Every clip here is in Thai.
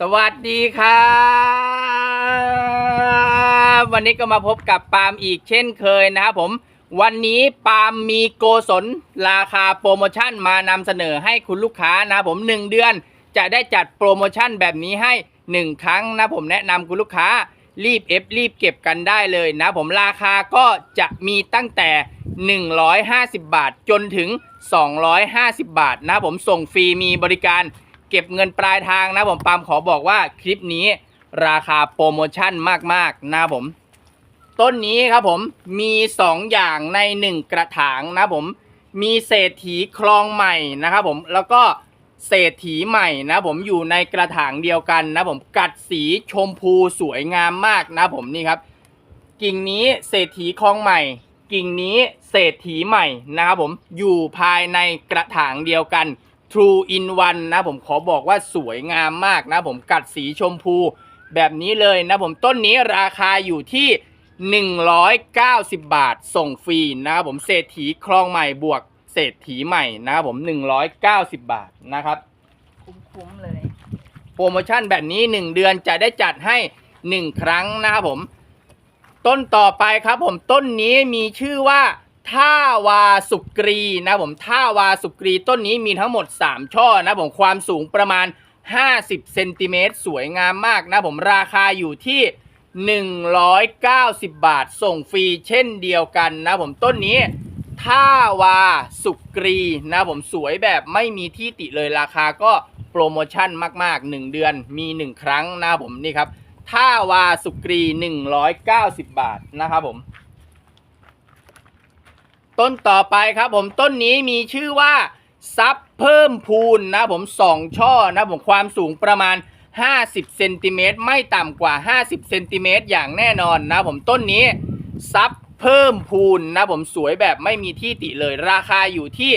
สวัสดีครับวันนี้ก็มาพบกับปาล์มอีกเช่นเคยนะครับผม วันนี้ปาล์มมีโกศลราคาโปรโมชั่นมานำเสนอให้คุณลูกค้านะผม 1 เดือนจะได้จัดโปรโมชั่นแบบนี้ให้ 1 ครั้งนะผมแนะนำคุณลูกค้ารีบเอฟรีบเก็บกันได้เลยนะผมราคาก็จะมีตั้งแต่ 150 บาทจนถึง 250 บาทนะผมส่งฟรีมีบริการ เก็บเงินปลายทางนะผมปาล์มขอบอกว่าคลิปนี้ราคาโปรโมชั่นมากๆนะผม ต้นนี้ครับผมมี 2 อย่างใน 1 กระถางนะผมมีเศรษฐีคลองใหม่นะครับผมแล้วก็เศรษฐีใหม่นะผมอยู่ในกระถางเดียวกันนะผมกัดสีชมพูสวยงามมากนะผมนี่ครับ กิ่งนี้เศรษฐีคลองใหม่ กิ่งนี้เศรษฐีใหม่นะครับผมอยู่ภายในกระถางเดียวกัน True in One นะผมขอบอกว่าสวยงามมากนะผมกัดสีชมพูแบบนี้เลยนะผมต้นนี้ราคาอยู่ที่ 190 บาทส่งฟรีนะครับผมเศรษฐีคลองใหม่บวกเศรษฐีใหม่นะครับผม 190 บาทนะครับ คุ้มๆเลย โปรโมชั่นแบบนี้ 1 เดือนจะได้จัดให้ 1 ครั้งนะครับผม ต้นต่อไปครับผมต้นนี้มีชื่อว่า ท่าวาสุกรีนะผมท่าวาสุกรีต้นนี้มีทั้งหมด 3 ช่อนะผมความสูงประมาณ 50เซนติเมตรสวยงามมากนะผมราคาอยู่ที่ 190 บาทส่งฟรีเช่นเดียวกันนะผมต้นนี้ท่าวาสุกรีนะผมสวยแบบไม่มีที่ติเลยราคาก็โปรโมชั่นมาก ๆ 1 เดือนมี 1 ครั้งนะผมนี่ครับท่าวาสุกรี 190 บาทนะครับผม ต้นต่อไปครับผมต้นนี้มีชื่อว่าซับเพิ่มพูนนะผมสองช่อนะผมความสูงประมาณ 50เซนติเมตรไม่ต่ำกว่า 50เซนติเมตรอย่างแน่นอนนะผมต้นนี้ซับเพิ่มพูนนะผมสวยแบบไม่มีที่ติเลยราคาอยู่ที่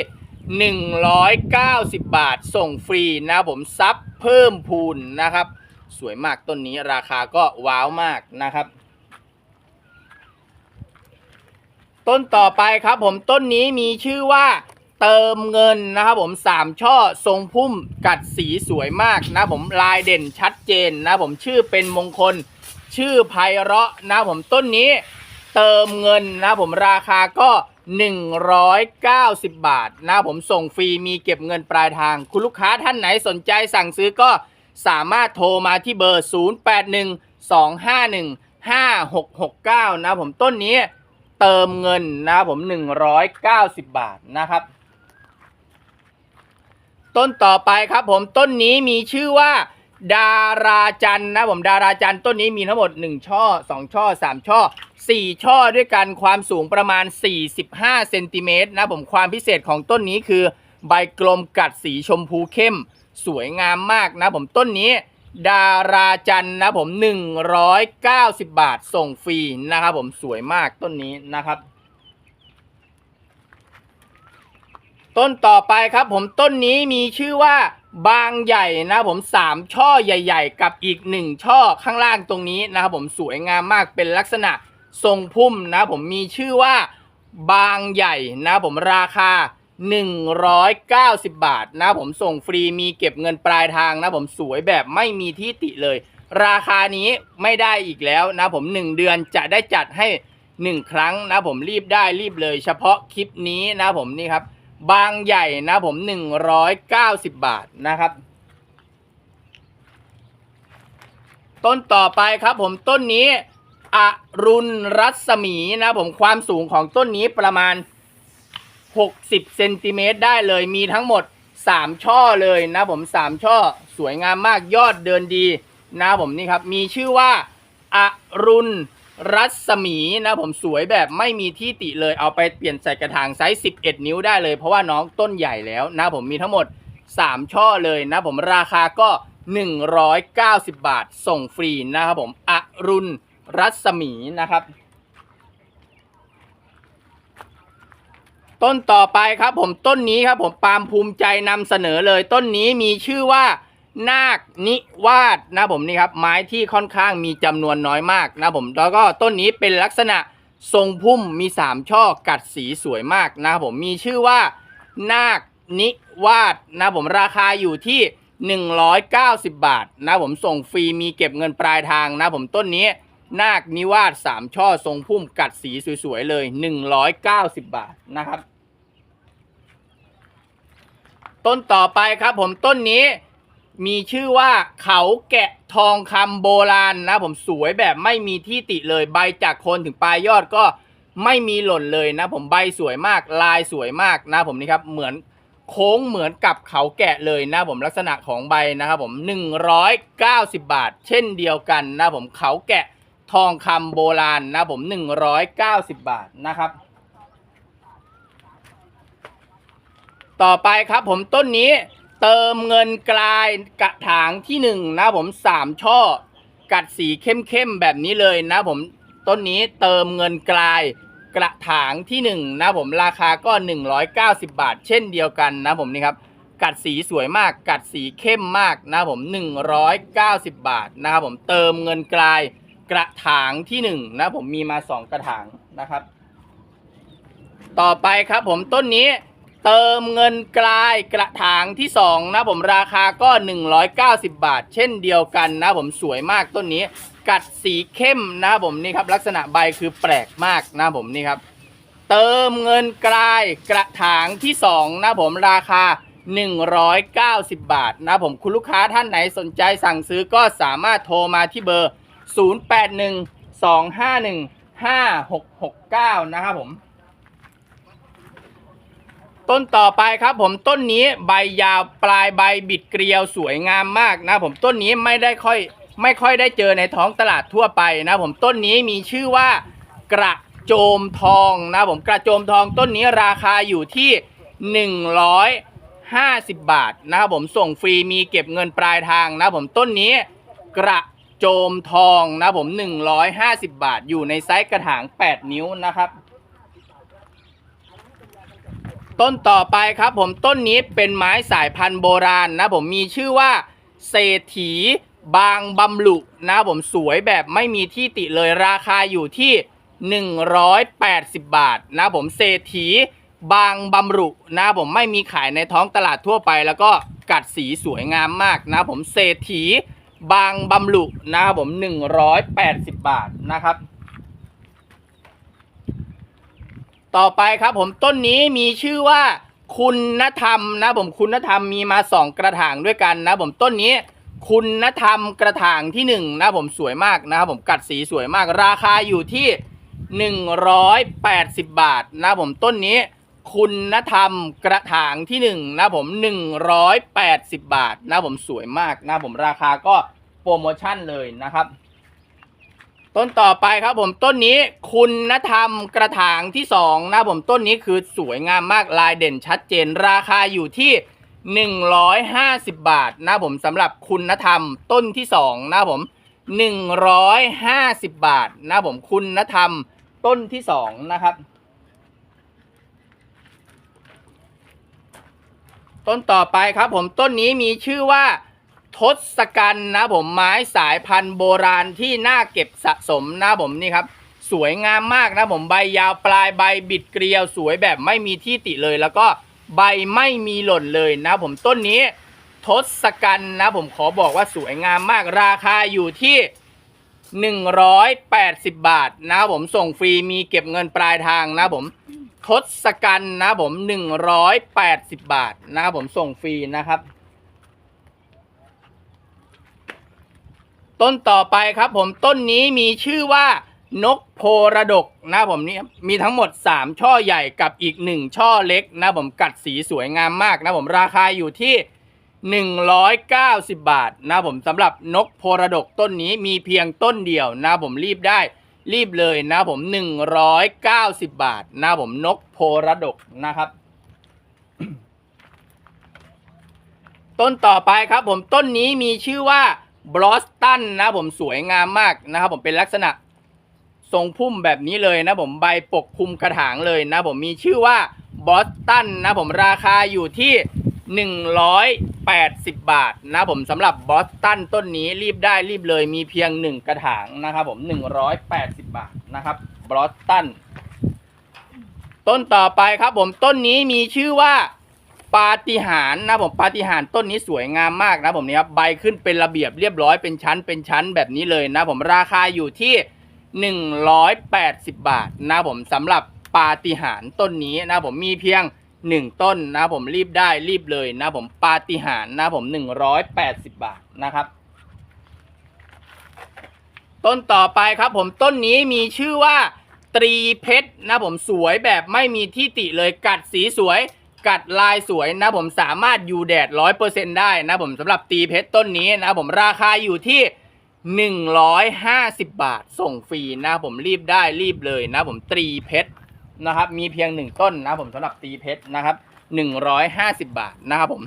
190 บาทส่งฟรีนะผมซับเพิ่มพูนนะครับ สวยมากต้นนี้ราคาก็ว้าวมากนะครับ ต้นต่อไปครับผมต้นนี้มีชื่อว่าเติมเงินนะครับผมสามช่อทรงพุ่มกัดสีสวยมากนะผมลายเด่นชัดเจนนะผมชื่อเป็นมงคล ชื่อไพเราะนะผมต้นนี้เติมเงินนะผมราคาก็ 190 บาทนะผมส่งฟรีมีเก็บเงินปลายทาง คุณลูกค้าท่านไหนสนใจสั่งซื้อก็สามารถโทรมาที่เบอร์ 081251 5669 นะผมต้นนี้ เติมเงินนะครับผม190บาทนะครับ ต้นต่อไปครับผมต้นนี้มีชื่อว่า ดาราจันนะผมดาราจันต้นนี้มีทั้งหมด1ช่อ2ช่อ3ช่อ4ช่อด้วยกันความสูงประมาณ45เซนติเมตรนะผมความพิเศษของต้นนี้คือ ใบกลมกัดสีชมพูเข้ม สวยงามมากนะผมต้นนี้ ดาราจันทร์นะผม 190 บาทส่งฟรีนะครับผมสวยมากต้นนี้นะครับ ต้นต่อไปครับผมต้นนี้มีชื่อว่าบางใหญ่นะผมสามช่อใหญ่ ๆ กับอีกหนึ่งช่อข้างล่างตรงนี้นะครับผมสวยงามมากเป็นลักษณะทรงพุ่มนะผมมีชื่อว่าบางใหญ่นะผมราคา 190 บาทนะผมส่งฟรีมีเก็บเงินปลายทางนะผมสวยแบบไม่มีที่ติเลย ราคานี้ไม่ได้อีกแล้วนะผม 1 เดือนจะได้จัดให้ 1 ครั้งนะผมรีบได้รีบเลย เฉพาะคลิปนี้นะผมนี่ครับ บางใหญ่นะผม 190 บาทนะครับ ต้นต่อไปครับผมต้นนี้อรุณรัศมีนะผมความสูงของต้นนี้ประมาณ 60เซนติเมตรได้เลยมีทั้งหมด 3 ช่อเลยนะผม 3 ช่อสวยงามมากยอดเดินดีนะผมนี่ครับ มีชื่อว่าอรุณรัศมีนะผมสวยแบบไม่มีที่ติเลยเอาไปเปลี่ยนใส่กระถางไซส์11 นิ้วได้เลย เพราะว่าน้องต้นใหญ่แล้วนะผมมีทั้งหมด 3 ช่อเลยนะผมราคาก็ 190 บาทส่งฟรีนะครับผมอรุณรัศมีนะครับ ต้นต่อไปครับผมต้นนี้ครับผมปาล์มภูมิใจนำเสนอเลยต้นนี้มีชื่อว่านาคนิวาสนะผมนี่ครับไม้ที่ค่อนข้างมีจำนวนน้อยมากนะผมแล้วก็ต้นนี้เป็นลักษณะทรงพุ่มมี 3 ช่อกัดสีสวยมากนะครับผมมีชื่อว่านาคนิวาสนะผมราคาอยู่ที่ 190 บาทนะผมส่งฟรีมีเก็บเงินปลายทางนะผมต้นนี้ นาคนิวาสสามช่อทรงพุ่มกัดสีสวยๆเลย 190 บาทนะครับ ต้นต่อไปครับผมต้นนี้มีชื่อว่าเขาแกะทองคำโบราณนะผมสวยแบบไม่มีที่ติเลยใบจากโคนถึงปลายยอดก็ไม่มีหล่นเลยนะ ผมใบสวยมากลายสวยมากนะผมนี่ครับเหมือนโค้งเหมือนกับเขาแกะเลยนะผมลักษณะของใบนะครับผม 190 บาท เช่นเดียวกันนะผมเขาแกะ ทองคำโบราณนะผม190บบาทนะครับ ต่อไปครับผมต้นนี้เติมเงินกลายกระถางที่หนึ่งนะผมสามช่อ กัดสีเข้มๆแบบนี้เลยนะผมต้นนี้เติมเงินกลายกระถางที่หนึ่งนะผมราคาก็190บาท เช่นเดียวกันนะผมนี่ครับกัดสีสวยมากกัดสีเข้มมากนะผม190บาทนะครับผมเติมเงินกลาย กระถางที่หนึ่งนะผมมีมาสองกระถางนะครับ ต่อไปครับผมต้นนี้เติมเงินกลายกระถางที่สองนะผมราคาก็ 190 บาท เช่นเดียวกันนะผมสวยมากต้นนี้ กัดสีเข้มนะผมนี่ครับ ลักษณะใบคือแปลกมากนะผมนี่ครับเติมเงินกลายกระถางที่สองนะผมราคา190 บาทนะผมคุณลูกค้าท่านไหนสนใจสั่งซื้อก็สามารถโทรมาที่เบอร์ 0812515669 นะครับผม ต้นต่อไปครับผมต้นนี้ใบยาวปลายใบบิดเกลียวสวยงามมากนะผมต้นนี้ไม่ได้ค่อยไม่ค่อยได้เจอในท้องตลาดทั่วไปนะผมต้นนี้มีชื่อว่ากระโจมทองนะผมกระโจมทองต้นนี้ราคาอยู่ที่ 150 บาทนะครับผมส่งฟรีมีเก็บเงินปลายทางนะผมต้นนี้กระ โจมทองนะผม 150 บาทอยู่ในไซส์กระถาง 8 นิ้วนะครับ ต้นต่อไปครับผมต้นนี้เป็นไม้สายพันธุ์โบราณนะผมมีชื่อว่าเศรษฐีบางบำลุนะผมสวยแบบไม่มีที่ติเลยราคาอยู่ที่ 180 บาทนะผมเศรษฐีบางบำรุนะผมไม่มีขายในท้องตลาดทั่วไป แล้วก็กัดสีสวยงามมากนะผมเศรษฐี บางบำรุนะครับผม180บาทนะครับ ต่อไปครับผมต้นนี้มีชื่อว่าคุณธรรมนะผมคุณธรรมมีมาสองกระถางด้วยกันนะผมต้นนี้คุณธรรมกระถางที่หนึ่งนะผมสวยมากนะครับผมกัดสีสวยมากราคาอยู่ที่180บาทนะผมต้นนี้ คุณธรรมกระถางที่หนึ่งนะผม180บาทนะผมสวยมากนะผมราคาก็โปรโมชั่นเลยนะครับ ต้นต่อไปครับผมต้นนี้คุณธรรมกระถางที่สองนะผมต้นนี้คือสวยงามมากลายเด่นชัดเจน ราคาอยู่ที่150บาทนะผมสำหรับคุณธรรมต้นที่สองนะผม150บาทนะผมคุณธรรมต้นที่สองนะครับ ต้นต่อไปครับผมต้นนี้มีชื่อว่าทศกัณฐ์นะผมไม้สายพันธุ์โบราณที่น่าเก็บสะสมนะผมนี่ครับ สวยงามมากนะผมใบยาวปลายใบบิดเกลียวสวยแบบไม่มีที่ติเลย แล้วก็ใบไม่มีหล่นเลยนะผมต้นนี้ทศกัณฐ์นะผมขอบอกว่าสวยงามมากราคาอยู่ที่ 180 บาทนะผมส่งฟรีมีเก็บเงินปลายทางนะผม ทศกัณฐ์นะผม180บาทนะครับผมส่งฟรีนะครับ ต้นต่อไปครับผมต้นนี้มีชื่อว่านกโพระดกนะผมนี่มีทั้งหมด 3 ช่อใหญ่กับอีก 1 ช่อเล็กนะผมกัดสีสวยงามมากนะผมราคาอยู่ที่ 190 บาทนะผมสำหรับนกโพระดกต้นนี้มีเพียงต้นเดียวนะผมรีบได้ รีบเลยนะผม 190 บาทนะผมนกโพระดกนะครับ ต้นต่อไปครับผมต้นนี้มีชื่อว่าบลอสตันนะผมสวยงามมากนะครับผมเป็นลักษณะทรงพุ่มแบบนี้เลยนะผมใบปกคลุมกระถางเลยนะผมมีชื่อว่าบอสตันนะผมราคาอยู่ที่ 180 บาทนะผมสำหรับบอสตันต้นนี้รีบได้รีบเลยมีเพียง 1 กระถางนะครับผม 180 บาทนะครับบอสตันต้นต่อไปครับผมต้นนี้มีชื่อว่าปาฏิหาริย์นะผมปาฏิหาริย์ต้นนี้สวยงามมากนะผมนี่ครับใบขึ้นเป็นระเบียบเรียบร้อยเป็นชั้นเป็นชั้นแบบนี้เลยนะผมราคาอยู่ที่ 180 บาทนะผมสำหรับปาฏิหาริย์ต้นนี้นะผมมีเพียง 1ต้นนะผมรีบได้รีบเลยนะผมปาฏิหาริย์นะผม180บาทนะครับ ต้นต่อไปครับผมต้นนี้มีชื่อว่า ตรีเพชรนะผมสวยแบบไม่มีที่ติเลยกัดสีสวย กัดลายสวยนะผมสามารถอยู่แดดร้อยเปอร์เซ็นได้นะผมสำหรับตรีเพชรต้นนี้นะผมราคาอยู่ที่150บาทส่งฟรีนะผมรีบได้รีบเลยนะผมตรีเพชร นะครับ มีเพียงหนึ่งต้นนะผมสำหรับตีเพชรนะครับ150 บาทนะครับผม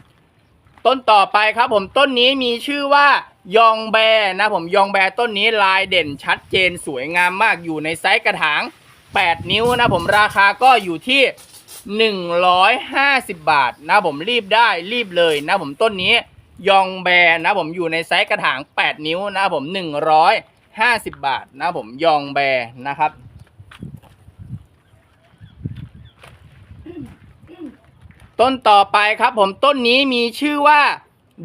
ต้นต่อไปครับผมต้นนี้มีชื่อว่ายองแบนะผมยองแบต้นนี้ลายเด่นชัดเจนสวยงามมากอยู่ในไซส์กระถาง 8 นิ้วนะผมราคาก็อยู่ที่ 150 บาทนะผมรีบได้รีบเลยนะผมต้นนี้ยองแบนะผมอยู่ในไซส์กระถาง 8 นิ้วนะผม 150 บาทนะผมยองแบนะครับ ต้นต่อไปครับผมต้นนี้มีชื่อว่า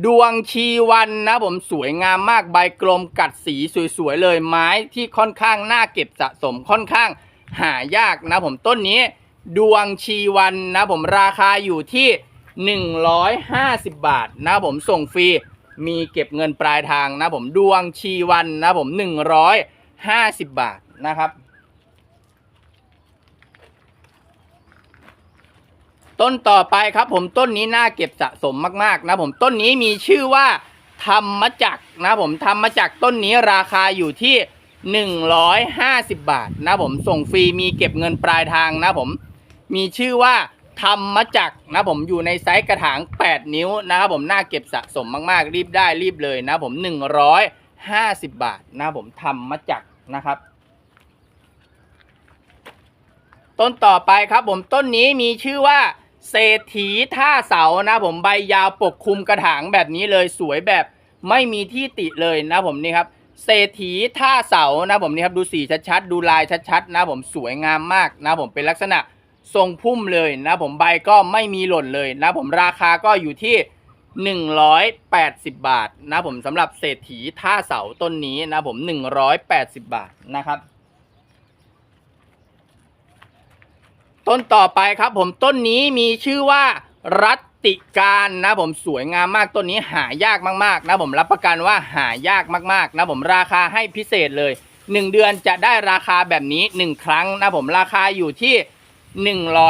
ดวงชีวันนะผมสวยงามมากใบกลมกัดสีสวยๆเลยไม้ที่ค่อนข้างน่าเก็บสะสมค่อนข้างหายากนะผมต้นนี้ ดวงชีวันนะผมราคาอยู่ที่ 150 บาทนะผมส่งฟรีมีเก็บเงินปลายทางนะผมดวงชีวันนะผม 150 บาทนะครับ ต้นต่อไปครับผมต้นนี้น่าเก็บสะสมมากๆนะผมต้นนี้มีชื่อว่าธรรมจักรนะผมธรรมจักรต้นนี้ราคาอยู่ที่ 150 บาทนะผมส่งฟรีมีเก็บเงินปลายทางนะผมมีชื่อว่าธรรมจักรนะผมอยู่ในไซส์กระถาง 8 นิ้วนะครับผมน่าเก็บสะสมมากๆ รีบได้รีบเลยนะผม 150 บาทนะผมธรรมจักรนะครับ ต้นต่อไปครับผมต้นนี้มีชื่อว่า เศรษฐีท่าเสานะผมใบยาวปกคลุมกระถางแบบนี้เลยสวยแบบไม่มีที่ติเลยนะผมนี่ครับเศรษฐีท่าเสานะผมนี่ครับดูสีชัดๆดูลายชัดๆนะผมสวยงามมากนะผมเป็นลักษณะทรงพุ่มเลยนะผมใบก็ไม่มีหล่นเลยนะผมราคาก็อยู่ที่ 180 บาทนะผมสำหรับเศรษฐีท่าเสาต้นนี้นะผม 180 บาทนะครับ ต้นต่อไปครับผมต้นนี้มีชื่อว่ารัตติการนะผมสวยงามมากต้นนี้หายากมากๆนะผมรับประกันว่าหายากมากๆนะผมราคาให้พิเศษเลย 1 เดือนจะได้ราคาแบบนี้ 1 ครั้งนะผมราคาอยู่ที่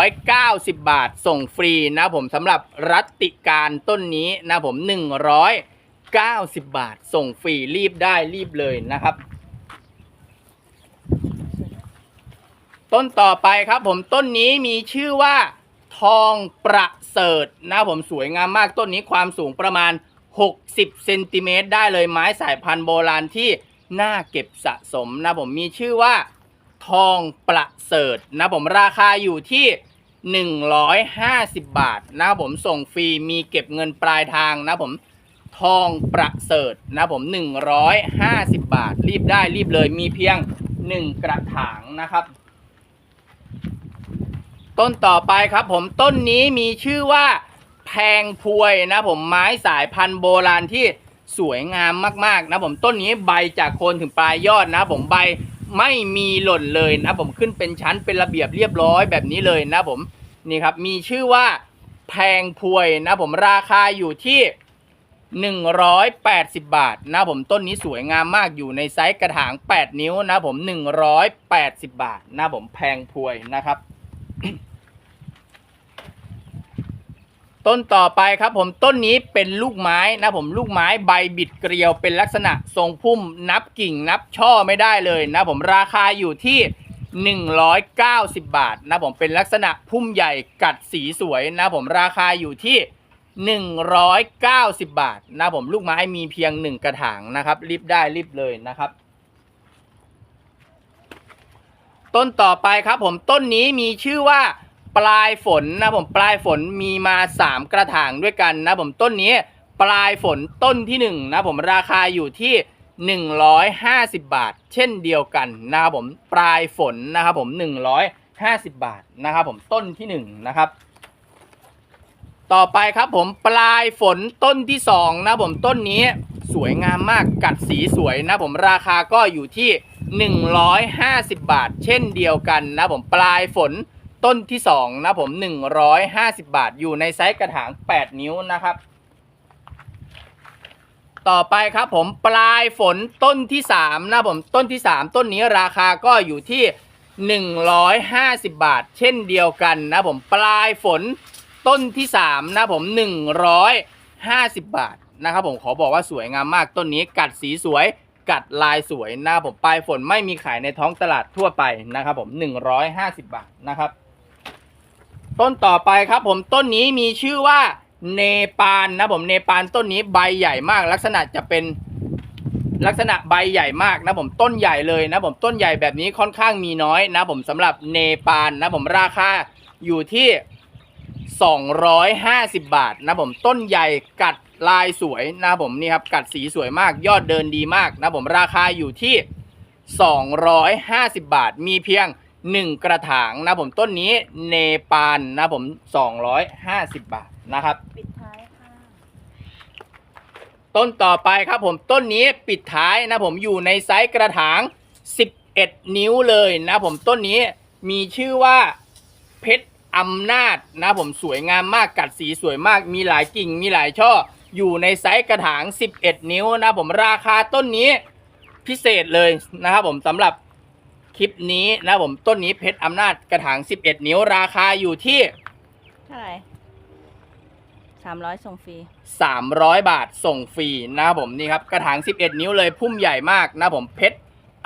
190 บาทส่งฟรีนะผมสำหรับรัตติการต้นนี้นะผม 190 บาทส่งฟรีรีบได้รีบเลยนะครับ ต้นต่อไปครับผมต้นนี้มีชื่อว่า ทองประเสริฐนะผมสวยงามมากต้นนี้ความสูงประมาณ 60เซนติเมตรได้เลยไม้สายพันธุ์โบราณที่น่าเก็บสะสมนะผมมีชื่อว่า ทองประเสริฐนะผมราคาอยู่ที่ 150 บาทนะผมส่งฟรีมีเก็บเงินปลายทางนะผมทองประเสริฐนะผม 150 บาท รีบได้รีบเลยมีเพียง 1 กระถางนะครับ ต้นต่อไปครับผมต้นนี้มีชื่อว่าแพงพวยนะผมไม้สายพันธุ์โบราณที่สวยงามมากๆนะผมต้นนี้ใบจากโคนถึงปลายยอดนะผมใบไม่มีหล่นเลยนะผมขึ้นเป็นชั้นเป็นระเบียบเรียบร้อยแบบนี้เลยนะผมนี่ครับมีชื่อว่าแพงพวยนะผมราคาอยู่ที่ 180 บาทนะผมต้นนี้สวยงามมากอยู่ในไซส์กระถาง 8 นิ้วนะผม 180 บาทนะผมแพงพวยนะครับ ต้นต่อไปครับผมต้นนี้เป็นลูกไม้นะผมลูกไม้ใบบิดเกลียวเป็นลักษณะทรงพุ่มนับกิ่งนับช่อไม่ได้เลยนะผมราคาอยู่ที่190 บาทนะผมเป็นลักษณะพุ่มใหญ่กัดสีสวยนะผมราคาอยู่ที่ 190 บาทนะผมลูกไม้มีเพียง 1 กระถางนะครับ รีบได้รีบเลยนะครับ ต้นต่อไปครับผมต้นนี้มีชื่อว่าปลายฝนนะผมปลายฝนมีมา 3 กระถางด้วยกันนะผมต้นนี้ปลายฝนต้นที่1นะผมราคาอยู่ที่ 150 บาท เช่นเดียวกันนะครับผมปลายฝนนะครับผม 150 บาทนะครับผมต้นที่1นะครับต่อไปครับผมปลายฝนต้นที่สองนะผมต้นนี้สวยงามมากกัดสีสวยนะผมราคาก็อยู่ที่ 150 บาท เช่นเดียวกันนะผมปลายฝนต้นที่สองนะผม 150 บาทอยู่ในไซส์กระถาง 8 นิ้วนะครับ ต่อไปครับผมปลายฝนต้นที่3นะผมต้นที่ 3 ต้นนี้ราคาก็อยู่ที่ 150 บาท เช่นเดียวกันนะผมปลายฝนต้นที่3นะผม 150 บาทนะครับผมขอบอกว่าสวยงามมากต้นนี้กัดสีสวย กัดลายสวยนะครับผมปลายฝนไม่มีขายในท้องตลาดทั่วไปนะครับผม 150 บาทนะครับ ต้นต่อไปครับผมต้นนี้มีชื่อว่าเนปาลนะผมเนปาลต้นนี้ใบใหญ่มาก ลักษณะจะเป็นลักษณะใบใหญ่มากนะผมต้นใหญ่เลยนะผมต้นใหญ่แบบนี้ค่อนข้างมีน้อยนะผมสำหรับเนปาลนะผมราคาอยู่ที่ 250 บาทนะผมต้นใหญ่กัด ลายสวยนะผมนี่ครับกัดสีสวยมากยอดเดินดีมากนะผมราคาอยู่ที่ 250 บาท มีเพียง 1 กระถางนะผมต้นนี้เนปาลนะผม 250 บาทนะครับ ปิดท้ายค่ะต้นต่อไปครับผมต้นนี้ปิดท้ายนะผมอยู่ในไซส์กระถาง 11 นิ้วเลยนะผมต้นนี้มีชื่อว่าเพชรอำนาจนะผมสวยงามมากกัดสีสวยมากมีหลายกิ่งมีหลายช่อ อยู่ในไซส์กระถาง 11 นิ้วนะผมราคาต้นนี้พิเศษเลยนะครับผมสำหรับคลิปนี้นะผมต้นนี้เพชรอำนาจกระถาง 11 นิ้ว ราคาอยู่ที่ เท่าไหร่สามร้อยส่งฟรี 300 บาทส่งฟรีนะครับผมนี่ครับกระถาง 11 นิ้วเลยพุ่มใหญ่มากนะผมเพชร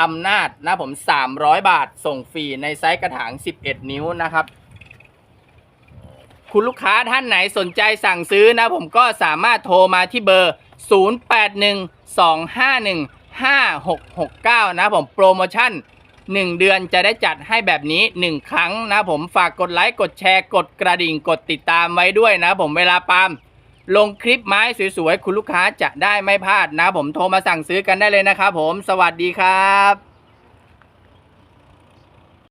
อำนาจนะผม 300 บาทส่งฟรีในไซส์กระถาง 11 นิ้วนะครับ คุณลูกค้าท่านไหนสนใจสั่งซื้อนะ ผมก็สามารถโทรมาที่เบอร์ 0812515669 นะผมโปรโมชั่น 1 เดือนจะได้จัดให้แบบนี้ 1 ครั้งนะผมฝากกดไลค์กดแชร์กดกระดิ่งกดติดตามไว้ด้วยนะผมเวลาปาล์มลงคลิปไม้สวยๆ คุณลูกค้าจะได้ไม่พลาดนะผมโทรมาสั่งซื้อกันได้เลยนะครับผมสวัสดีครับ